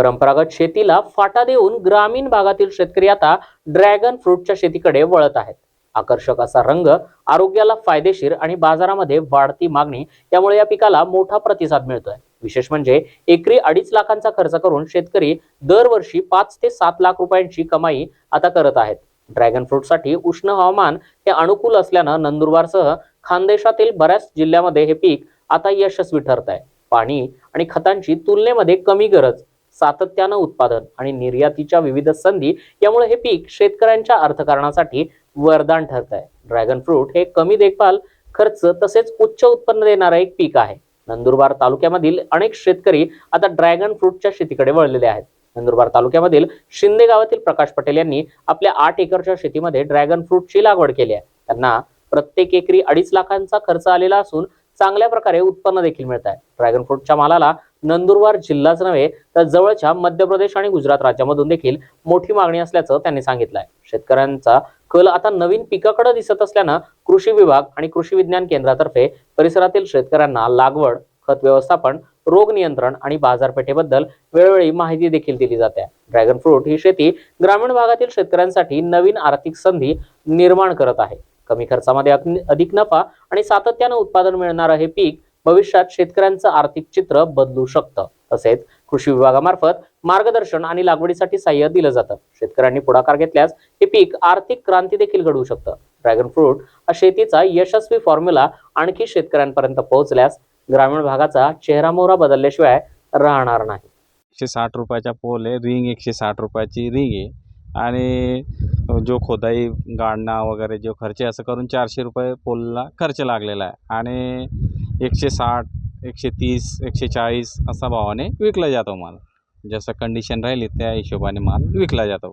परंपरागत शेतीला फाटा देऊन ग्रामीण भागातील शेतकरी आता ड्रॅगन फ्रूटच्या शेतीकडे वळत आहेत. आकर्षक असा रंग आरोग्याला फायदेशीर आणि बाजारामध्ये वाढती मागणी यामुळे या पिकाला मोठा प्रतिसाद मिळतोय. विशेष म्हणजे एकरी अडीच लाखांचा खर्च करून शेतकरी दरवर्षी पाच ते सात लाख रुपयांची कमाई आता करत आहेत. ड्रॅगन फ्रूटसाठी उष्ण हवामान हे अनुकूल असल्यानं नंदुरबारसह खानदेशातील बऱ्याच जिल्ह्यामध्ये हे पीक आता यशस्वी ठरत आहे पाणी आणि खतांची तुलनेमध्ये कमी गरज सातत्यानं उत्पादन आणि निर्यातीच्या विविध संधी यामुळे हे पीक शेतकऱ्यांच्या अर्थकारणासाठी वरदान ठरत आहे ड्रॅगन फ्रूट हे कमी देखभाल खर्च तसेच उच्च उत्पन्न देणारं एक पीक आहे. नंदुरबार तालुक्यामधील अनेक शेतकरी आता ड्रॅगन फ्रूटच्या शेतीकडे वळलेले आहेत. नंदुरबार तालुक्यामधील शिंदे गावातील प्रकाश पटेल यांनी आपल्या आठ एकरच्या शेतीमध्ये ड्रॅगन फ्रूटची लागवड केली आहे. त्यांना प्रत्येक एकरी अडीच लाखांचा खर्च आलेला असून चांगल्या प्रकारे उत्पन्न देखील मिळत आहे ड्रॅगन फ्रूटच्या मालाला नंदुरबार जिल्हाच नव्हे तर जवळच्या मध्य प्रदेश आणि गुजरात राज्यामधून देखील मोठी मागणी असल्याचं त्यांनी सांगितलंय. शेतकऱ्यांचा कल आता नवीन पिकाकडे दिसत असल्यानं कृषी विभाग आणि कृषी विज्ञान केंद्रातर्फे परिसरातील शेतकऱ्यांना लागवड खत व्यवस्थापन रोग नियंत्रण आणि बाजारपेठेबद्दल वेळोवेळी माहिती देखील दिली जाते. ड्रॅगन फ्रूट ही शेती ग्रामीण भागातील शेतकऱ्यांसाठी नवीन आर्थिक संधी निर्माण करत आहे. कमी खर्चामध्ये अधिक नफा आणि सातत्यानं उत्पादन मिळणारं हे पीक भविष्यात शेतकऱ्यांचं आर्थिक चित्र बदलू शकतं. तसेच कृषी विभागामार्फत मार्गदर्शन आणि लागवडीसाठी सहाय्य दिलं जातं. शेतकऱ्यांनी पुढाकार घेतल्यास हे पीक आर्थिक क्रांती देखील घडवू शकतं. ड्रॅगन फ्रूट हा शेतीचा यशस्वी फॉर्म्युला आणखी शेतकऱ्यांपर्यंत पोहोचल्यास ग्रामीण भागाचा चेहरामोहरा बदलल्याशिवाय राहणार नाही. एकशे साठ रुपयाचा पोल आहे रिंग एकशे साठ रुपयाची रिंग आहे. आणि जो खोदाई गाडणा वगैरे जो खर्च असं करून चारशे रुपये पोलला खर्च लागलेला आहे. आणि एकशे साठ एकशे तीस एकशे चाळीस असा भावाने विकला जातो माल. जसं कंडिशन राहिली त्या हिशोबाने माल विकला जातो